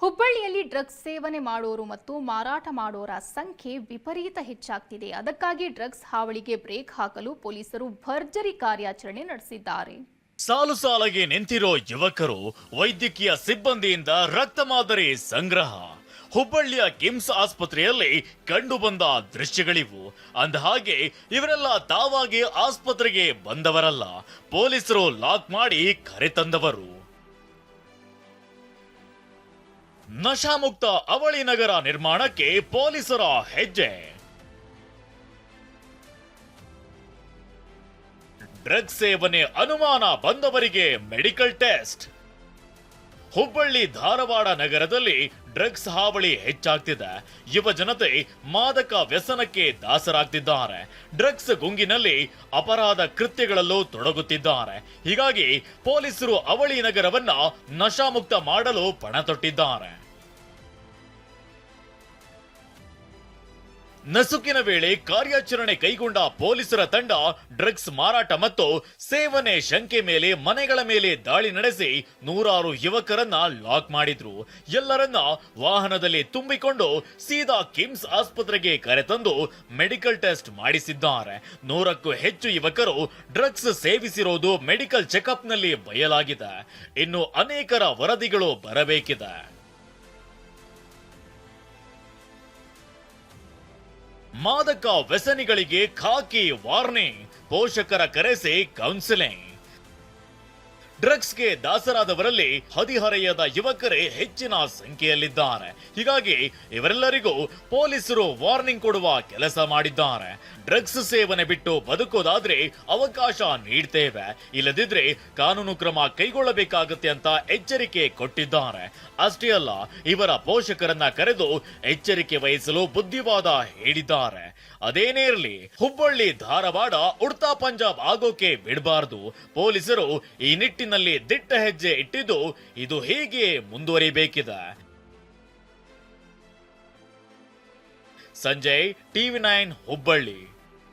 ಹುಬ್ಬಳ್ಳಿಯಲ್ಲಿ ಡ್ರಗ್ಸ್ ಸೇವನೆ ಮಾಡೋರು ಮತ್ತು ಮಾರಾಟ ಮಾಡೋರ ಸಂಖ್ಯೆ ವಿಪರೀತ ಹೆಚ್ಚಾಗ್ತಿದೆ. ಅದಕ್ಕಾಗಿ ಡ್ರಗ್ಸ್ ಹಾವಳಿಗೆ ಬ್ರೇಕ್ ಹಾಕಲು ಪೊಲೀಸರು ಭರ್ಜರಿ ಕಾರ್ಯಾಚರಣೆ ನಡೆಸಿದ್ದಾರೆ. ಸಾಲು ಸಾಲಾಗಿ ನಿಂತಿರೋ ಯುವಕರು ವೈದ್ಯಕೀಯ ಸಿಬ್ಬಂದಿಯಿಂದ ರಕ್ತ ಮಾದರಿ ಸಂಗ್ರಹ. ಹುಬ್ಬಳ್ಳಿಯ ಕಿಮ್ಸ್ ಆಸ್ಪತ್ರೆಯಲ್ಲಿ ಕಂಡುಬಂದ ದೃಶ್ಯಗಳಿವು. ಅಂದಹಾಗೆ ಇವರೆಲ್ಲ ತಾವಾಗಿ ಆಸ್ಪತ್ರೆಗೆ ಬಂದವರಲ್ಲ. ಪೊಲೀಸರು ಲಾಕ್ ಮಾಡಿ ಕರೆತಂದವರು ನಶಾಮುಕ್ತ ಅವಳಿ ನಗರ ನಿರ್ಮಾಣಕ್ಕೆ ಪೊಲೀಸರ ಹೆಜ್ಜೆ. ಡ್ರಗ್ ಸೇವನೆ ಅನುಮಾನ ಬಂದವರಿಗೆ ಮೆಡಿಕಲ್ ಟೆಸ್ಟ್. ಹುಬ್ಬಳ್ಳಿ ಧಾರವಾಡ ನಗರದಲ್ಲಿ ಡ್ರಗ್ಸ್ ಹಾವಳಿ ಹೆಚ್ಚಾಗ್ತಿದೆ. ಯುವ ಜನತೆ ಮಾದಕ ವ್ಯಸನಕ್ಕೆ ದಾಸರಾಗ್ತಿದ್ದಾರೆ. ಡ್ರಗ್ಸ್ ಗುಂಗಿನಲ್ಲಿ ಅಪರಾಧ ಕೃತ್ಯಗಳಲ್ಲೂ ತೊಡಗುತ್ತಿದ್ದಾರೆ. ಹೀಗಾಗಿ ಪೊಲೀಸರು ಅವಳಿ ನಗರವನ್ನ ನಶಾಮುಕ್ತ ಮಾಡಲು ಪಣ ತೊಟ್ಟಿದ್ದಾರೆ ನಸುಕಿನ ವೇಳೆ ಕಾರ್ಯಾಚರಣೆ ಕೈಗೊಂಡ ಪೊಲೀಸರ ತಂಡ ಡ್ರಗ್ಸ್ ಮಾರಾಟ ಮತ್ತು ಸೇವನೆ ಶಂಕೆ ಮೇಲೆ ಮನೆಗಳ ಮೇಲೆ ದಾಳಿ ನಡೆಸಿ ನೂರಾರು ಯುವಕರನ್ನ ಲಾಕ್ ಮಾಡಿದ್ರು. ಎಲ್ಲರನ್ನ ವಾಹನದಲ್ಲಿ ತುಂಬಿಕೊಂಡು ಸೀದಾ ಕಿಮ್ಸ್ ಆಸ್ಪತ್ರೆಗೆ ಕರೆತಂದು ಮೆಡಿಕಲ್ ಟೆಸ್ಟ್ ಮಾಡಿಸಿದ್ದಾರೆ. ನೂರಕ್ಕೂ ಹೆಚ್ಚು ಯುವಕರು ಡ್ರಗ್ಸ್ ಸೇವಿಸಿರೋದು ಮೆಡಿಕಲ್ ಚೆಕಪ್ನಲ್ಲಿ ಬಯಲಾಗಿದೆ ಇನ್ನು ಅನೇಕರ ವರದಿಗಳು ಬರಬೇಕಿದೆ. ಮಾದಕ ವ್ಯಸನಿಗಳಿಗೆ ಖಾಕಿ ವಾರ್ನಿಂಗ್ ಪೋಷಕರ ಕರೆಸಿ ಕೌನ್ಸಿಲಿಂಗ್ ಡ್ರಗ್ಸ್ಗೆ ದಾಸರಾದವರಲ್ಲಿ ಹದಿಹರೆಯದ ಯುವಕರೇ ಹೆಚ್ಚಿನ ಸಂಖ್ಯೆಯಲ್ಲಿದ್ದಾರೆ. ಹೀಗಾಗಿ ಇವರೆಲ್ಲರಿಗೂ ಪೊಲೀಸರು ವಾರ್ನಿಂಗ್ ಕೊಡುವ ಕೆಲಸ ಮಾಡಿದ್ದಾರೆ. ಡ್ರಗ್ಸ್ ಸೇವನೆ ಬಿಟ್ಟು ಬದುಕೋದಾದ್ರೆ ಅವಕಾಶ ನೀಡ್ತೇವೆ. ಇಲ್ಲದಿದ್ರೆ ಕಾನೂನು ಕ್ರಮ ಕೈಗೊಳ್ಳಬೇಕಾಗುತ್ತೆ ಅಂತ ಎಚ್ಚರಿಕೆ ಕೊಟ್ಟಿದ್ದಾರೆ. ಅಷ್ಟೇ ಅಲ್ಲ, ಇವರ ಪೋಷಕರನ್ನ ಕರೆದು ಎಚ್ಚರಿಕೆ ವಹಿಸಲು ಬುದ್ಧಿವಾದ ಹೇಳಿದ್ದಾರೆ. ಅದೇನೇ ಇರಲಿ, ಹುಬ್ಬಳ್ಳಿ, ಧಾರವಾಡ, ಉಡ್ತಾ, ಪಂಜಾಬ್ ಆಗೋಕೆ ಬಿಡಬಾರದು. ಪೊಲೀಸರು ಈ ನಿಟ್ಟಿನಲ್ಲಿ ದಿಟ್ಟ ಹೆಜ್ಜೆ ಇಟ್ಟಿದ್ದು ಇದು ಹೀಗೆ ಮುಂದುವರಿಬೇಕಿದೆ? Sanjay TV nine Hubballi.